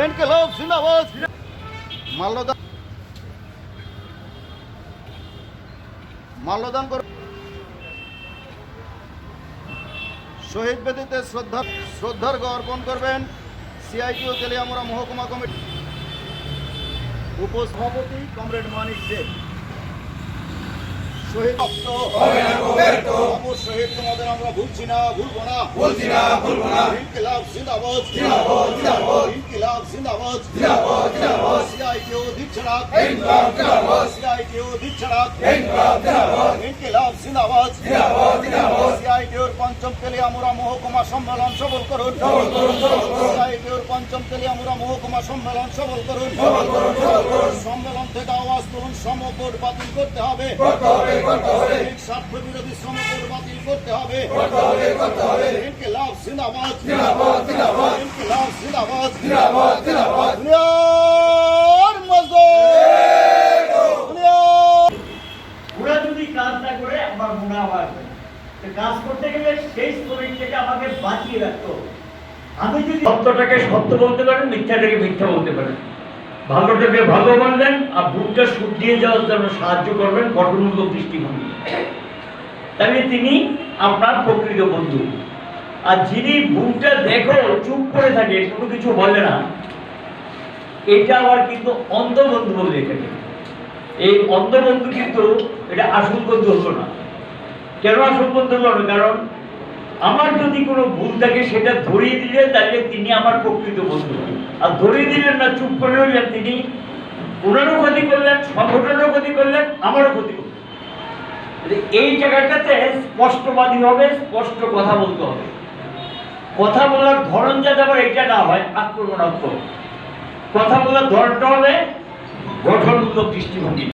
ইনকিলাব জিন্দাবাদ। মাল্যদান মাল্যদান কর শহীদ বেদিতে শ্রদ্ধা শ্রদ্ধার্ঘ অর্পণ করবেন সিআইটিও তেলিয়ামুড়া মহকুমা কমিটি উপসভাপতি কমরেড মানিক দে শহীদ শহীদ তোমাদের আমরা ভুলছি না ভুলবো না। বলছি না বলব না। জিন্দাবাদ, জিন্দাবাদ। জিন্দাবাদ জিন্দাবাদ। সিআইটিও দিচ্ছাড়াক ইনকলাব জিন্দাবাদ। সিআইটিও দিচ্ছাড়াক ইনকলাব জিন্দাবাদ। ইনকিলাব জিন্দাবাদ জিন্দাবাদ, জিন্দাবাদ। সিআইটিওর পঞ্চম তেলিয়ামুড়া মহকুমা সম্মেলন সবল করুন সবল করুন, সবল করুন। সিআইটিওর পঞ্চম তেলিয়ামুড়া মহকুমা সম্মেলন সবল করুন সবল করুন, সবল করুন। সম্মেলন থেকে আওয়াজ তুলুন সমকোট বাতিল করতে হবে করতে হবে করতে হবে স্বার্থ বিরোধী সমকোট বাতিল করতে হবে করতে হবে করতে হবে ইনকিলাব জিন্দাবাদ জিন্দাবাদ, জিন্দাবাদ। ইনকিলাব জিন্দাবাদ। জিন্দাবাদ জিন্দাবাদ। দুনিয়ার মজদুর। ওরা যদি কাজ না করে আমার মুনাফা আসবে কাজ করতে গেলে সেই শ্রমিক থেকে আমাকে বাঁচিয়ে রাখতে হবে। আমি যদি সত্যটাকে সত্য বলতে পারেন মিথ্যাটাকে মিথ্যা বলতে পারেন। ভালোটাকে ভালো বললেন আর ভুলটা শুকিয়ে যাওয়ার জন্য সাহায্য করবেন গঠনমূলক দৃষ্টিভঙ্গি। তাহলে তিনি আপনার প্রকৃত বন্ধু। আর যিনি ভুলটা দেখো, চুপ করে থাকে, কোনো কিছু বলে না। এটা আবার কিন্তু অন্ধ বন্ধু বলে এটাকে। এই অন্ধবন্ধু কিন্তু এটা আসল বন্ধু হলো না। কেন আসল বন্ধু হলো না কারণ আমার যদি কোনো ভুল থাকে, সেটা ধরিয়ে দিলে তাহলে তিনি আমার প্রকৃত বন্ধু। আর ধরিয়ে দিলেন না, চুপ করে রইলেন তিনি। ওনারও ক্ষতি করলেন, সংগঠনেরও ক্ষতি করলেন, আমারও ক্ষতি করলেন। এই জায়গাটাতে স্পষ্টবাদী হবে, স্পষ্ট কথা বলতে হবে। কথা বলার ধরন যাতে আবার এটা না হয়, আক্রমণাত্মক। কথা বলার ধরনটা হবে গঠনমূলক দৃষ্টিভঙ্গি।